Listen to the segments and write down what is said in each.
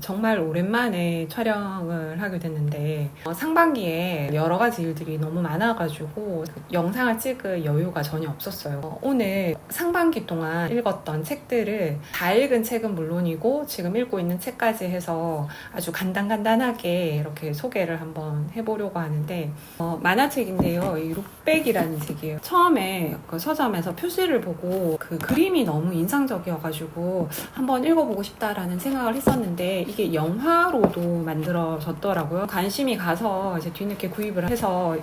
정말 오랜만에 촬영을 하게 됐는데 어, 상반기에 여러 가지 일들이 너무 많아가지고 영상을 찍을 여유가 전혀 없었어요. 어, 오늘 상반기 동안 읽었던 책들을 다 읽은 책은 물론이고 지금 읽고 있는 책까지 해서 아주 간단간단하게 이렇게 소개를 한번 해보려고 하는데 어, 만화책인데요. 이 룩백이라는 책이에요. 처음에 그 서점에서 표지를 보고 그 그림이 너무 인상적이어가지고 한번 읽어보고 싶다라는 생각을 했었는데 이게 영화로도 만들어졌더라고요. 관심이 가서 이제 뒤늦게 구입을 해서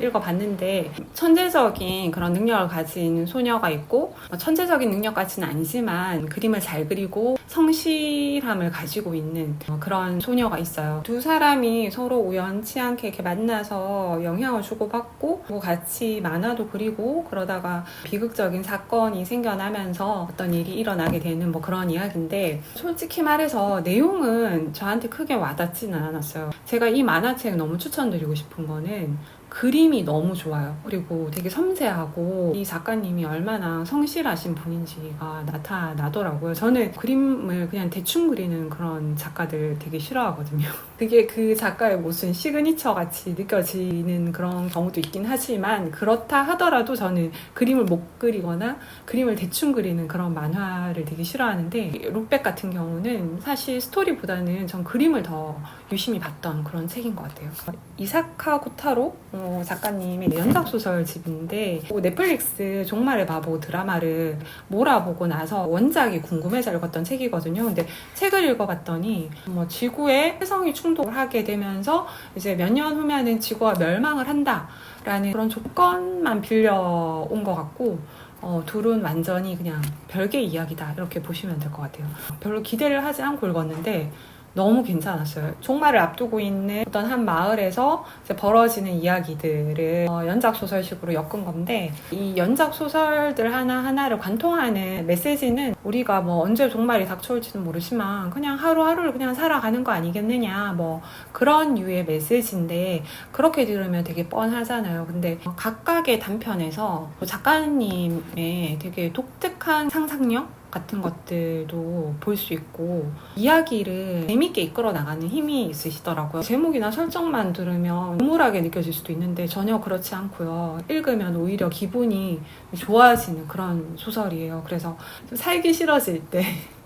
읽어봤는데 천재적인 그런 능력을 가진 소녀가 있고 어, 천재적인 능력까지는 아니지만 그림을 잘 그리고 성실함을 가지고 있는 어, 그런 소녀가 있어요. 두 사람이 서로 우연치 않게 이렇게 만나서 영향을 주고받고 그리고 같이 만화도 그리고 그러다가 비극적인 사건이 생겨나면서 어떤 일이 일어나게 되는 뭐 그런 이야기인데 솔직히 말해서 내용은 저한테 크게 와닿지는 않았어요. 제가 이 만화책 너무 추천드리고 싶은 거는 그림이 너무 좋아요. 그리고 되게 섬세하고 이 작가님이 얼마나 성실하신 분인지가 나타나더라고요. 저는 그림을 그냥 대충 그리는 그런 작가들 되게 싫어하거든요. 그게 그 작가의 무슨 시그니처 같이 느껴지는 그런 경우도 있긴 하지만 그렇다 하더라도 저는 그림을 못 그리거나 그림을 대충 그리는 그런 만화를 되게 싫어하는데 룩백 같은 경우는 사실 스토리보다는 전 그림을 더 유심히 봤던 그런 책인 것 같아요. 이사카 고타로 어, 작가님의 연작 소설 집인데 뭐 넷플릭스 종말의 바보 드라마를 몰아보고 나서 원작이 궁금해서 읽었던 책이거든요. 근데 책을 읽어봤더니 뭐 지구에 해성이 충 돌을 하게 되면서 이제 몇 년 후면은 지구가 멸망을 한다라는 그런 조건만 빌려온 것 같고 어, 둘은 완전히 그냥 별개 이야기다 이렇게 보시면 될 것 같아요. 별로 기대를 하지 않고 읽었는데 너무 괜찮았어요. 종말을 앞두고 있는 어떤 한 마을에서 벌어지는 이야기들을 어, 연작 소설식으로 엮은 건데 이 연작 소설들 하나 하나를 관통하는 메시지는 우리가 뭐 언제 종말이 닥쳐올지는 모르지만 그냥 하루하루를 그냥 살아가는 거 아니겠느냐 뭐 그런 유의 메시지인데 그렇게 들으면 되게 뻔하잖아요. 근데 각각의 단편에서 작가님의 되게 독특한 상상력 같은 것들도 볼 수 있고 이야기를 재밌게 이끌어 나가는 힘이 있으시더라고요. 제목이나 설정만 들으면 우물하게 느껴질 수도 있는데 전혀 그렇지 않고요. 읽으면 오히려 기분이 좋아지는 그런 소설이에요. 그래서 좀 살기 싫어질 때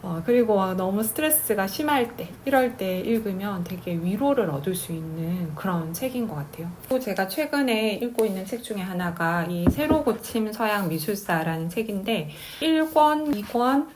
어, 그리고 너무 스트레스가 심할 때, 이럴 때 읽으면 되게 위로를 얻을 수 있는 그런 책인 것 같아요. 또 제가 최근에 읽고 있는 책 중에 하나가 이 새로 고침 서양 미술사라는 책인데 1권, 2권,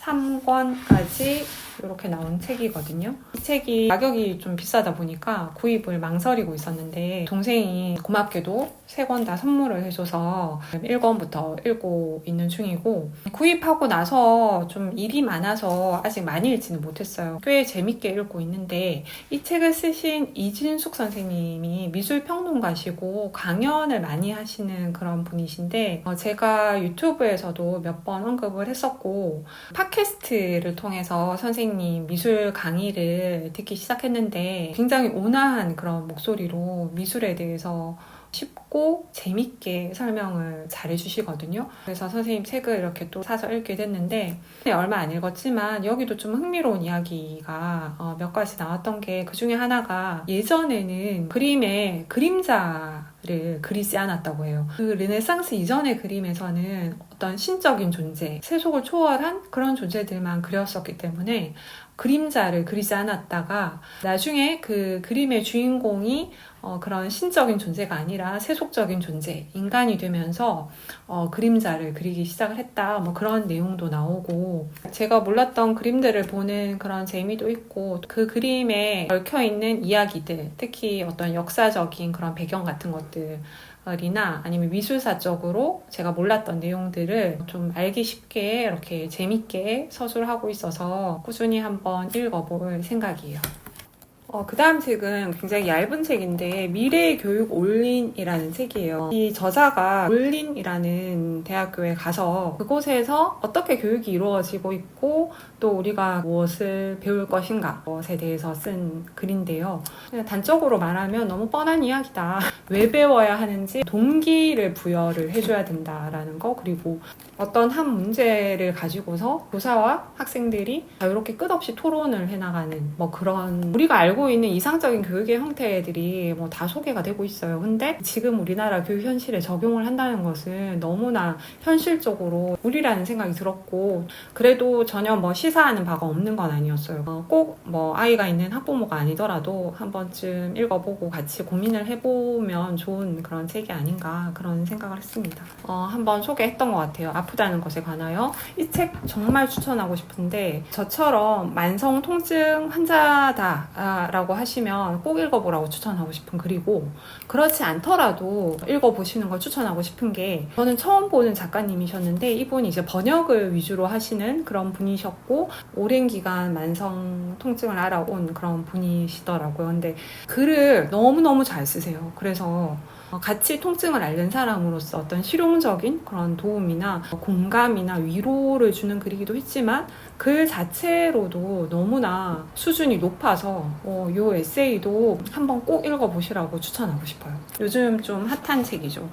3권까지 이렇게 나온 책이거든요. 이 책이 가격이 좀 비싸다 보니까 구입을 망설이고 있었는데 동생이 고맙게도 세 권 다 선물을 해줘서 1권부터 읽고 있는 중이고 구입하고 나서 좀 일이 많아서 아직 많이 읽지는 못했어요. 꽤 재밌게 읽고 있는데 이 책을 쓰신 이진숙 선생님이 미술평론가시고 강연을 많이 하시는 그런 분이신데 어, 제가 유튜브에서도 몇 번 언급을 했었고 팟캐스트를 통해서 선생님 미술 강의를 듣기 시작했는데 굉장히 온화한 그런 목소리로 미술에 대해서 쉽고 재밌게 설명을 잘 해주시거든요. 그래서 선생님 책을 이렇게 또 사서 읽게 됐는데 얼마 안 읽었지만 여기도 좀 흥미로운 이야기가 어, 몇 가지 나왔던 게 그 중에 하나가 예전에는 그림에 그림자 를 그리지 않았다고 해요. 그 르네상스 이전의 그림에서는 어떤 신적인 존재, 세속을 초월한 그런 존재들만 그렸었기 때문에 그림자를 그리지 않았다가 나중에 그 그림의 주인공이 어, 그런 신적인 존재가 아니라 세속적인 존재, 인간이 되면서 어, 그림자를 그리기 시작을 했다. 뭐 그런 내용도 나오고 제가 몰랐던 그림들을 보는 그런 재미도 있고 그 그림에 얽혀 있는 이야기들, 특히 어떤 역사적인 그런 배경 같은 것들 이나 아니면 미술사적으로 제가 몰랐던 내용들을 좀 알기 쉽게 이렇게 재밌게 서술하고 있어서 꾸준히 한번 읽어볼 생각이에요. 어, 그 다음 책은 굉장히 얇은 책인데 미래 교육 올린이라는 책이에요. 이 저자가 올린이라는 대학교에 가서 그곳에서 어떻게 교육이 이루어지고 있고 또 우리가 무엇을 배울 것인가 것에 대해서 쓴 글인데요. 단적으로 말하면 너무 뻔한 이야기다. 왜 배워야 하는지 동기를 부여를 해줘야 된다라는 거 그리고 어떤 한 문제를 가지고서 교사와 학생들이 자유롭게 끝없이 토론을 해나가는 뭐 그런 우리가 알고 있는 이상적인 교육의 형태들이 뭐 다 소개가 되고 있어요. 근데 지금 우리나라 교육 현실에 적용을 한다는 것은 너무나 현실적으로 우리라는 생각이 들었고 그래도 전혀 뭐 시사하는 바가 없는 건 아니었어요. 어, 꼭뭐 아이가 있는 학부모가 아니더라도 한 번쯤 읽어보고 같이 고민을 해보면 좋은 그런 책이 아닌가 그런 생각을 했습니다. 어, 한번 소개했던 것 같아요. 아프다는 것에 관하여 이 책 정말 추천하고 싶은데 저처럼 만성 통증 환자다 라고 하시면 꼭 읽어보라고 추천하고 싶은 글이고 그렇지 않더라도 읽어보시는 걸 추천하고 싶은 게 저는 처음 보는 작가님이셨는데 이분이 이제 번역을 위주로 하시는 그런 분이셨고 오랜 기간 만성 통증을 알아온 그런 분이시더라고요. 근데 글을 너무너무 잘 쓰세요. 그래서 같이 통증을 앓는 사람으로서 어떤 실용적인 그런 도움이나 공감이나 위로를 주는 글이기도 했지만 글 자체로도 너무나 수준이 높아서 어, 이 에세이도 한번 꼭 읽어보시라고 추천하고 싶어요. 요즘 좀 핫한 책이죠.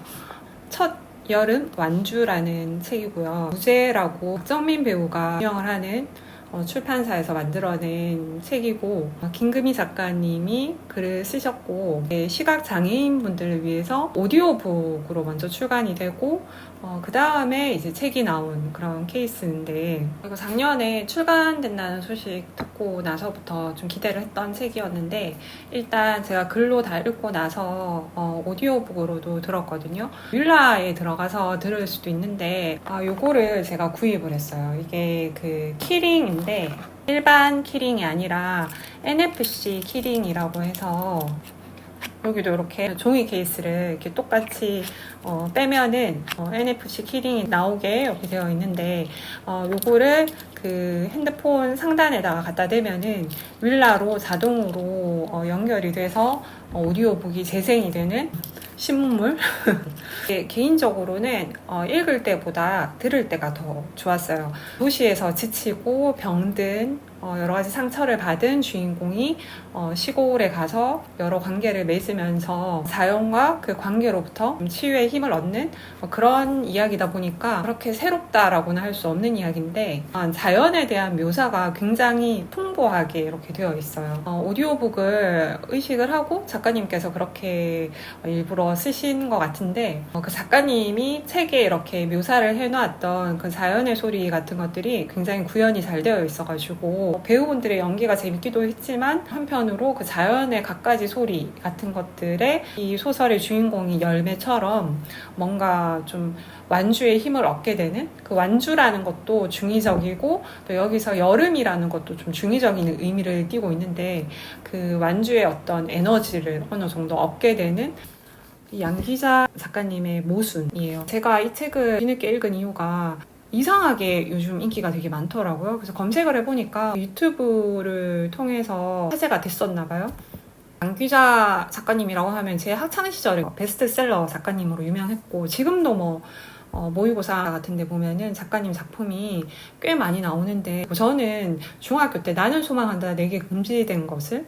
첫 여름 완주라는 책이고요. 무제라고 박정민 배우가 유명을 하는 어, 출판사에서 만들어낸 책이고 어, 김금희 작가님이 글을 쓰셨고 네, 시각 장애인 분들을 위해서 오디오북으로 먼저 출간이 되고 어, 그 다음에 이제 책이 나온 그런 케이스인데 그리고 작년에 출간된다는 소식 듣고 나서부터 좀 기대를 했던 책이었는데 일단 제가 글로 다 읽고 나서 어, 오디오북으로도 들었거든요. 뮬라에 들어가서 들을 수도 있는데 아, 요거를 제가 구입을 했어요. 이게 그 키링인데 일반 키링이 아니라 NFC 키링이라고 해서 여기도 이렇게 종이 케이스를 이렇게 똑같이 어, 빼면은 어, NFC 키링이 나오게 이렇게 되어 있는데 어, 요거를 그 핸드폰 상단에다가 갖다 대면은 윌라로 자동으로 어, 연결이 돼서 어, 오디오북이 재생이 되는 신문물. 개인적으로는 어, 읽을 때보다 들을 때가 더 좋았어요. 도시에서 지치고 병든 어, 여러 가지 상처를 받은 주인공이 어, 시골에 가서 여러 관계를 맺으면서 자연과 그 관계로부터 치유의 힘을 얻는 어, 그런 이야기다 보니까 그렇게 새롭다라고는 할 수 없는 이야기인데 어, 자연에 대한 묘사가 굉장히 풍부하게 이렇게 되어 있어요. 어, 오디오북을 의식을 하고 작가님께서 그렇게 일부러 쓰신 것 같은데 어, 그 작가님이 책에 이렇게 묘사를 해놓았던 그 자연의 소리 같은 것들이 굉장히 구현이 잘 되어 있어가지고 배우분들의 연기가 재밌기도 했지만 한편으로 그 자연의 갖가지 소리 같은 것들에 이 소설의 주인공이 열매처럼 뭔가 좀 완주의 힘을 얻게 되는 그 완주라는 것도 중의적이고 또 여기서 여름이라는 것도 좀 중의적인 의미를 띠고 있는데 그 완주의 어떤 에너지를 어느 정도 얻게 되는 양 기자 작가님의 모순이에요. 제가 이 책을 뒤늦게 읽은 이유가 이상하게 요즘 인기가 되게 많더라고요. 그래서 검색을 해보니까 유튜브를 통해서 화제가 됐었나 봐요. 양귀자 작가님이라고 하면 제 학창 시절에 베스트셀러 작가님으로 유명했고 지금도 뭐 어, 모의고사 같은 데 보면은 작가님 작품이 꽤 많이 나오는데 저는 중학교 때 나는 소망한다 내게 금지된 것을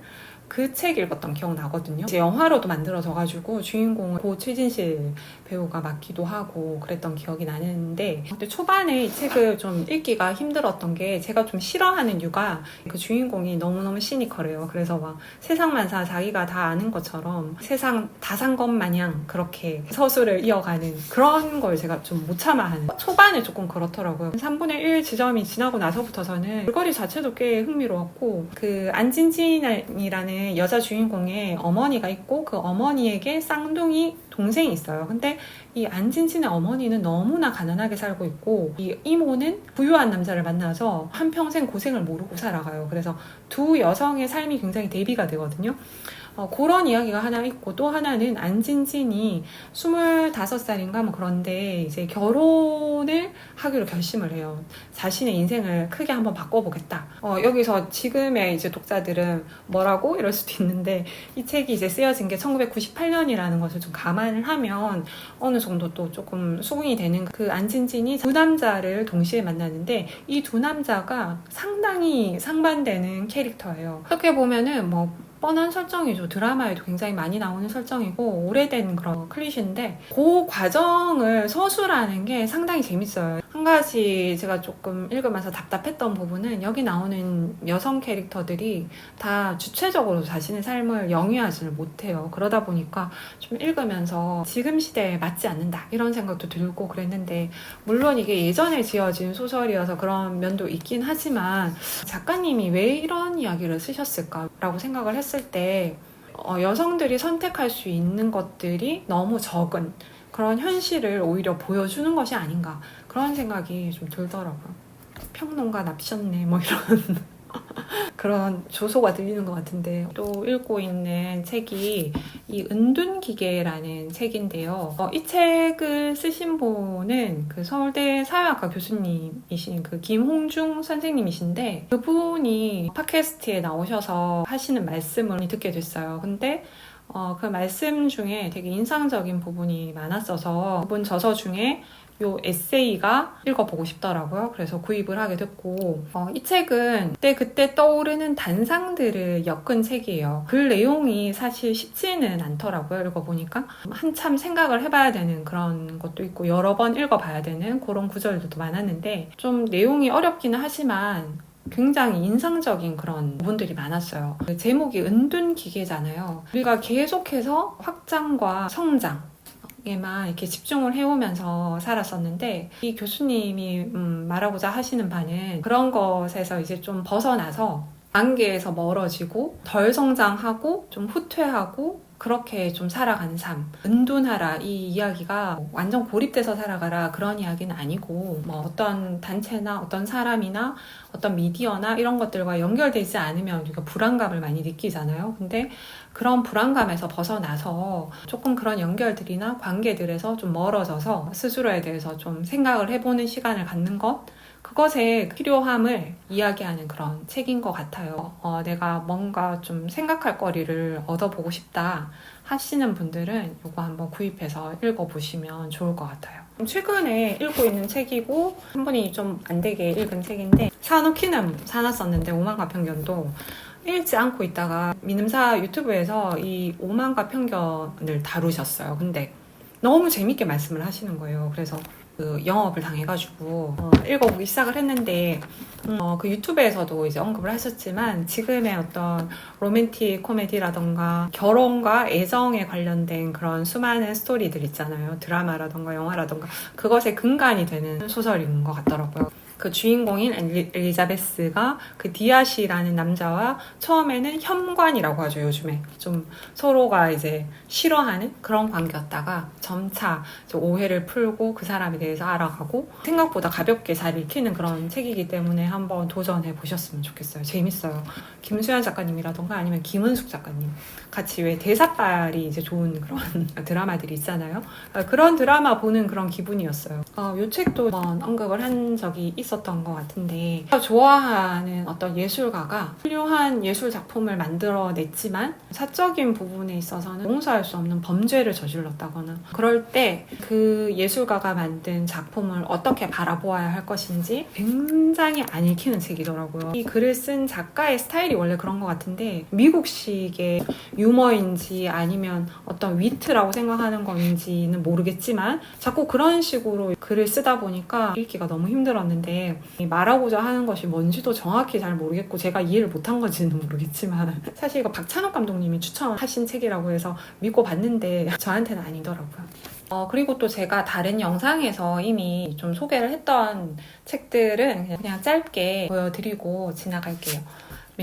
그 책 읽었던 기억 나거든요. 이제 영화로도 만들어져가지고 주인공은 고 최진실 배우가 맡기도 하고 그랬던 기억이 나는데 근데 초반에 이 책을 좀 읽기가 힘들었던 게 제가 좀 싫어하는 이유가 그 주인공이 너무너무 시니컬해요. 그래서 막 세상만사 자기가 다 아는 것처럼 세상 다 산 것 마냥 그렇게 서술을 이어가는 그런 걸 제가 좀 못 참아하는 초반에 조금 그렇더라고요. 3분의 1 지점이 지나고 나서부터서는 글거리 자체도 꽤 흥미로웠고 그 안진진이라는 여자 주인공의 어머니가 있고 그 어머니에게 쌍둥이 동생이 있어요. 근데 이 안진진의 어머니는 너무나 가난하게 살고 있고 이 이모는 부유한 남자를 만나서 한 평생 고생을 모르고 살아가요. 그래서 두 여성의 삶이 굉장히 대비가 되거든요. 어, 그런 이야기가 하나 있고 또 하나는 안진진이 25살인가 뭐 그런데 이제 결혼을 하기로 결심을 해요. 자신의 인생을 크게 한번 바꿔보겠다. 어, 여기서 지금의 이제 독자들은 뭐라고 이럴 수도 있는데 이 책이 이제 쓰여진 게 1998년이라는 것을 좀 감안을 하면 어느 정도 또 조금 수긍이 되는 그 안진진이 두 남자를 동시에 만나는데 이 두 남자가 상당히 상반되는 캐릭터예요. 어떻게 보면은 뭐 뻔한 설정이죠. 드라마에도 굉장히 많이 나오는 설정이고 오래된 그런 클리셰인데 그 과정을 서술하는 게 상당히 재밌어요. 한 가지 제가 조금 읽으면서 답답했던 부분은 여기 나오는 여성 캐릭터들이 다 주체적으로 자신의 삶을 영위하지를 못해요. 그러다 보니까 좀 읽으면서 지금 시대에 맞지 않는다 이런 생각도 들고 그랬는데 물론 이게 예전에 지어진 소설이어서 그런 면도 있긴 하지만 작가님이 왜 이런 이야기를 쓰셨을까라고 생각을 했을 때 어, 여성들이 선택할 수 있는 것들이 너무 적은 그런 현실을 오히려 보여주는 것이 아닌가 그런 생각이 좀 들더라고요. 평론가 납셨네 뭐 이런 그런 조소가 들리는 것 같은데 또 읽고 있는 책이 이 은둔기계라는 책인데요. 어, 이 책을 쓰신 분은 그 서울대 사회학과 교수님이신 그 김홍중 선생님이신데 그분이 팟캐스트에 나오셔서 하시는 말씀을 듣게 됐어요. 근데 어, 그 말씀 중에 되게 인상적인 부분이 많았어서 그분 저서 중에 요 에세이가 읽어보고 싶더라고요. 그래서 구입을 하게 됐고 어, 이 책은 그때 그때 떠오르는 단상들을 엮은 책이에요. 글 내용이 사실 쉽지는 않더라고요. 읽어보니까 한참 생각을 해봐야 되는 그런 것도 있고 여러 번 읽어봐야 되는 그런 구절들도 많았는데 좀 내용이 어렵기는 하지만 굉장히 인상적인 그런 부분들이 많았어요. 그 제목이 은둔 기계잖아요. 우리가 계속해서 확장과 성장, 에만 이렇게 집중을 해오면서 살았었는데 이 교수님이 음, 말하고자 하시는 바는 그런 것에서 이제 좀 벗어나서 단계에서 멀어지고 덜 성장하고 좀 후퇴하고 그렇게 좀 살아가는 삶. 은둔하라. 이 이야기가 완전 고립돼서 살아가라. 그런 이야기는 아니고, 뭐 어떤 단체나 어떤 사람이나 어떤 미디어나 이런 것들과 연결되지 않으면 우리가 불안감을 많이 느끼잖아요. 근데 그런 불안감에서 벗어나서 조금 그런 연결들이나 관계들에서 좀 멀어져서 스스로에 대해서 좀 생각을 해보는 시간을 갖는 것. 그것의 필요함을 이야기하는 그런 책인 것 같아요. 어, 내가 뭔가 좀 생각할 거리를 얻어보고 싶다 하시는 분들은 이거 한번 구입해서 읽어보시면 좋을 것 같아요. 최근에 읽고 있는 책이고 한 분이 좀 안 되게 읽은 책인데 사놓기는 사놨었는데 오만과 편견도 읽지 않고 있다가 민음사 유튜브에서 이 오만과 편견을 다루셨어요. 근데 너무 재밌게 말씀을 하시는 거예요. 그래서 그 영업을 당해가지고 어, 읽어보기 시작을 했는데 음, 어, 그 유튜브에서도 이제 언급을 하셨지만 지금의 어떤 로맨틱 코미디라던가 결혼과 애정에 관련된 그런 수많은 스토리들 있잖아요 드라마라던가 영화라던가 그것의 근간이 되는 소설인 것 같더라고요. 그 주인공인 엘리, 엘리자베스가 그 디아시라는 남자와 처음에는 현관이라고 하죠 요즘에. 좀 서로가 이제 싫어하는 그런 관계였다가 점차 오해를 풀고 그 사람에 대해서 알아가고 생각보다 가볍게 잘 읽히는 그런 책이기 때문에 한번 도전해 보셨으면 좋겠어요. 재밌어요. 김수현 작가님이라던가 아니면 김은숙 작가님. 같이 왜 대사빨이 이제 좋은 그런 드라마들이 있잖아요. 그런 드라마 보는 그런 기분이었어요. 어, 이 책도 언급을 한 적이 있 있었던 것 같은데 좋아하는 어떤 예술가가 훌륭한 예술 작품을 만들어냈지만 사적인 부분에 있어서는 용서할 수 없는 범죄를 저질렀다거나 그럴 때 그 예술가가 만든 작품을 어떻게 바라보아야 할 것인지 굉장히 안 읽히는 책이더라고요. 이 글을 쓴 작가의 스타일이 원래 그런 것 같은데 미국식의 유머인지 아니면 어떤 위트라고 생각하는 건지는 모르겠지만 자꾸 그런 식으로 글을 쓰다 보니까 읽기가 너무 힘들었는데 말하고자 하는 것이 뭔지도 정확히 잘 모르겠고 제가 이해를 못한 건지는 모르겠지만 사실 이거 박찬욱 감독님이 추천하신 책이라고 해서 믿고 봤는데 저한테는 아니더라고요. 어, 그리고 또 제가 다른 영상에서 이미 좀 소개를 했던 책들은 그냥, 그냥 짧게 보여드리고 지나갈게요.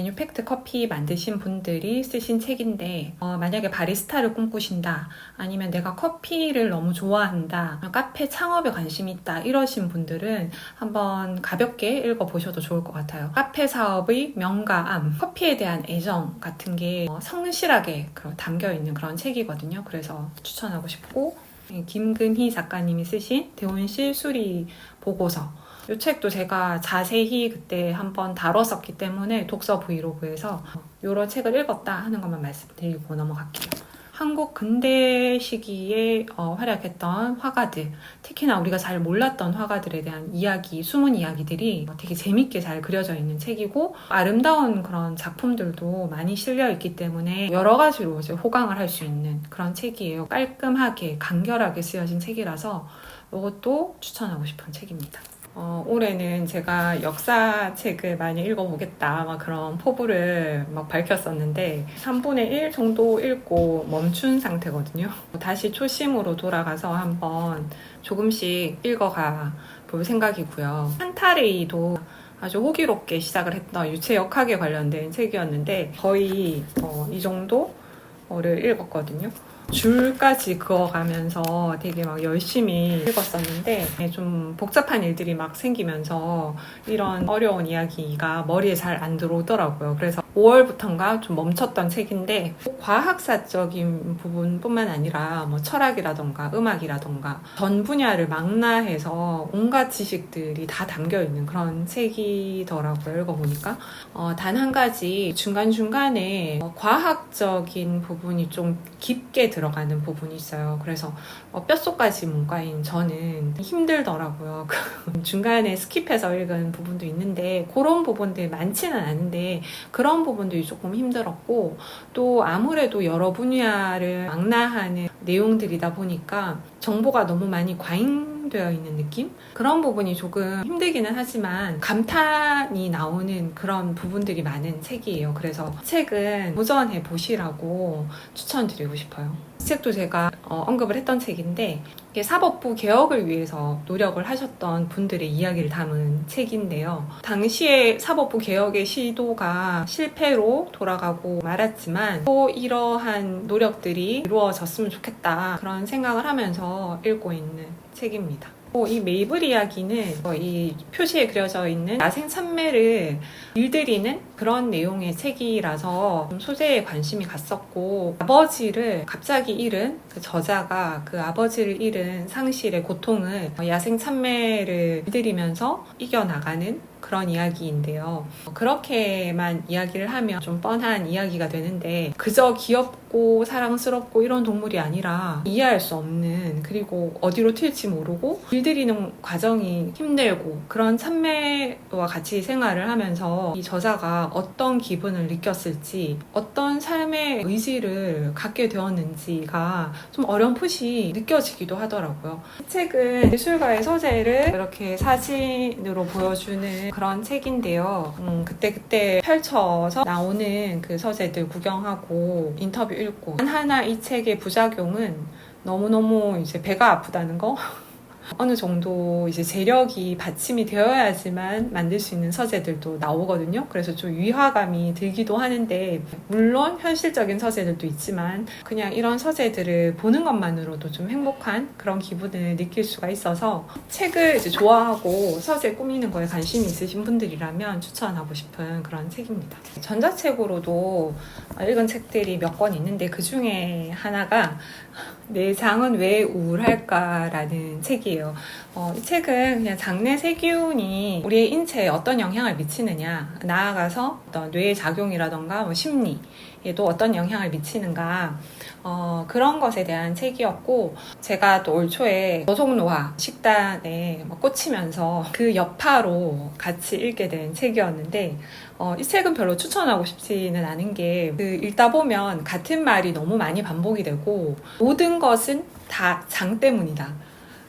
메뉴팩트 커피 만드신 분들이 쓰신 책인데 어, 만약에 바리스타를 꿈꾸신다 아니면 내가 커피를 너무 좋아한다 카페 창업에 관심 있다 이러신 분들은 한번 가볍게 읽어보셔도 좋을 것 같아요. 카페 사업의 명가암 커피에 대한 애정 같은 게 어, 성실하게 그- 담겨 있는 그런 책이거든요. 그래서 추천하고 싶고 예, 김근희 작가님이 쓰신 대원실 수리 보고서 이 책도 제가 자세히 그때 한번 다뤘었기 때문에 독서 브이로그에서 이런 책을 읽었다 하는 것만 말씀드리고 넘어갈게요. 한국 근대 시기에 어, 활약했던 화가들, 특히나 우리가 잘 몰랐던 화가들에 대한 이야기, 숨은 이야기들이 되게 재밌게 잘 그려져 있는 책이고 아름다운 그런 작품들도 많이 실려 있기 때문에 여러 가지로 이제 호강을 할 수 있는 그런 책이에요. 깔끔하게, 간결하게 쓰여진 책이라서 이것도 추천하고 싶은 책입니다. 어, 올해는 제가 역사책을 많이 읽어보겠다, 막 그런 포부를 막 밝혔었는데, 3분의 1 정도 읽고 멈춘 상태거든요. 다시 초심으로 돌아가서 한번 조금씩 읽어가 볼 생각이고요. 한타레이도 아주 호기롭게 시작을 했던 유체역학에 관련된 책이었는데, 거의 어, 이 정도를 읽었거든요. 줄까지 그어가면서 되게 막 열심히 읽었었는데 좀 복잡한 일들이 막 생기면서 이런 어려운 이야기가 머리에 잘 안 들어오더라고요. 그래서 5월부터인가 좀 멈췄던 책인데 과학사적인 부분뿐만 아니라 뭐 철학이라던가 음악이라던가 전 분야를 망라해서 온갖 지식들이 다 담겨 있는 그런 책이더라고요. 읽어보니까 어, 단 한 가지 중간중간에 어, 과학적인 부분이 좀 깊게 들어가는 부분이 있어요. 그래서 어, 뼛속까지 문과인 저는 힘들더라고요. 그 중간에 스킵해서 읽은 부분도 있는데 그런 부분들 많지는 않은데 그런 부분들이 조금 힘들었고 또 아무래도 여러 분야를 망라하는 내용들이다 보니까 정보가 너무 많이 과잉되어 있는 느낌? 그런 부분이 조금 힘들기는 하지만 감탄이 나오는 그런 부분들이 많은 책이에요. 그래서 책은 도전해 보시라고 추천드리고 싶어요. 이 책도 제가 어, 언급을 했던 책인데 사법부 개혁을 위해서 노력을 하셨던 분들의 이야기를 담은 책인데요. 당시에 사법부 개혁의 시도가 실패로 돌아가고 말았지만 또 이러한 노력들이 이루어졌으면 좋겠다 그런 생각을 하면서 읽고 있는 책입니다. 또이 메이블 이야기는 어, 이 표시에 그려져 있는 야생 참매를 일들이는 그런 내용의 책이라서 좀 소재에 관심이 갔었고 아버지를 갑자기 잃은 그 저자가 그 아버지를 잃은 상실의 고통을 야생 참매를 일들이면서 이겨나가는 그런 이야기인데요. 그렇게만 이야기를 하면 좀 뻔한 이야기가 되는데 그저 귀엽고 사랑스럽고 이런 동물이 아니라 이해할 수 없는 그리고 어디로 튈지 모르고 길들이는 과정이 힘들고 그런 참매와 같이 생활을 하면서 이 저자가 어떤 기분을 느꼈을지 어떤 삶의 의지를 갖게 되었는지가 좀 어렴풋이 느껴지기도 하더라고요. 이 책은 예술가의 소재를 이렇게 사진으로 보여주는 그런 책인데요. 음, 그때그때 펼쳐서 나오는 그 서재들 구경하고 인터뷰 읽고 하나 이 책의 부작용은 너무너무 이제 배가 아프다는 거 어느 정도 이제 재력이 받침이 되어야지만 만들 수 있는 서재들도 나오거든요. 그래서 좀 위화감이 들기도 하는데, 물론 현실적인 서재들도 있지만, 그냥 이런 서재들을 보는 것만으로도 좀 행복한 그런 기분을 느낄 수가 있어서, 책을 이제 좋아하고 서재 꾸미는 거에 관심이 있으신 분들이라면 추천하고 싶은 그런 책입니다. 전자책으로도 읽은 책들이 몇 권 있는데, 그 중에 하나가 내 장은 왜 우울할까라는 책이에요. 어, 이 책은 그냥 장내 세균이 우리의 인체에 어떤 영향을 미치느냐, 나아가서 어떤 뇌의 작용이라던가 뭐 심리에도 어떤 영향을 미치는가, 어, 그런 것에 대한 책이었고, 제가 또 올 초에 저속노화 식단에 막 꽂히면서 그 여파로 같이 읽게 된 책이었는데, 어, 이 책은 별로 추천하고 싶지는 않은 게, 그 읽다 보면 같은 말이 너무 많이 반복이 되고, 모든 것은 다 장 때문이다.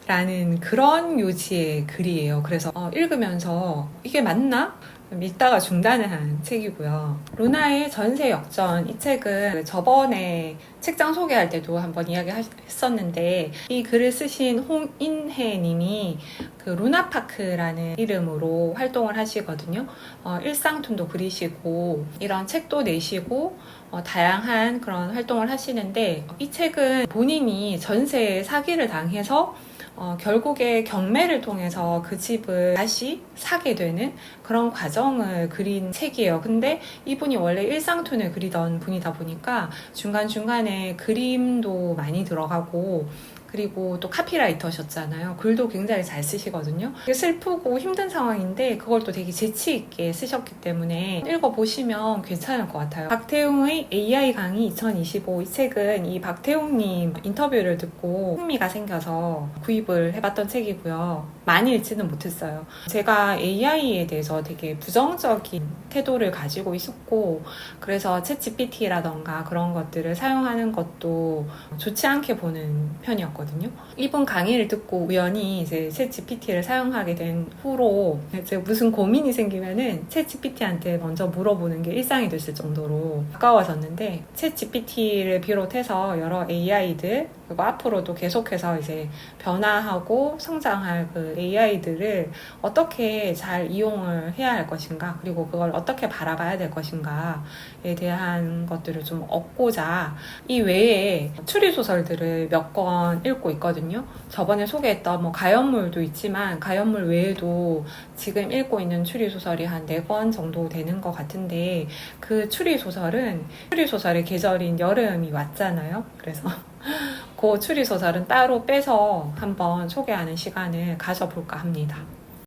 라는 그런 요지의 글이에요. 그래서 어, 읽으면서 이게 맞나? 읽다가 중단을 한 책이고요. 루나의 전세 역전 이 책은 저번에 책장 소개할 때도 한번 이야기했었는데 이 글을 쓰신 홍인혜 님이 그 루나파크라는 이름으로 활동을 하시거든요. 어, 일상툰도 그리시고 이런 책도 내시고 어, 다양한 그런 활동을 하시는데 이 책은 본인이 전세 사기를 당해서 어, 결국에 경매를 통해서 그 집을 다시 사게 되는 그런 과정을 그린 책이에요. 근데 이분이 원래 일상툰을 그리던 분이다 보니까 중간중간에 그림도 많이 들어가고 그리고 또 카피라이터셨잖아요. 글도 굉장히 잘 쓰시거든요. 슬프고 힘든 상황인데 그걸 또 되게 재치 있게 쓰셨기 때문에 읽어보시면 괜찮을 것 같아요. 박태웅의 AI 강의 2025 이 책은 이 박태웅님 인터뷰를 듣고 흥미가 생겨서 구입을 해봤던 책이고요. 많이 읽지는 못했어요. 제가 AI에 대해서 되게 부정적인 태도를 가지고 있었고 그래서 챗 GPT라던가 그런 것들을 사용하는 것도 좋지 않게 보는 편이었거든요. 이번 강의를 듣고 우연히 이제 챗 GPT를 사용하게 된 후로 이제 무슨 고민이 생기면은 챗 GPT한테 먼저 물어보는 게 일상이 됐을 정도로 가까워졌는데 챗 GPT를 비롯해서 여러 AI들 그리고 앞으로도 계속해서 이제 변화하고 성장할 그 AI들을 어떻게 잘 이용을 해야 할 것인가 그리고 그걸 어떻게 바라봐야 될 것인가에 대한 것들을 좀 얻고자 이 외에 추리 소설들을 몇 권 읽고 있거든요. 저번에 소개했던 뭐 가연물도 있지만 가연물 외에도 지금 읽고 있는 추리 소설이 한 네 권 정도 되는 것 같은데 그 추리 소설은 추리 소설의 계절인 여름이 왔잖아요. 그래서 그 추리 소설은 따로 빼서 한번 소개하는 시간을 가져볼까 합니다.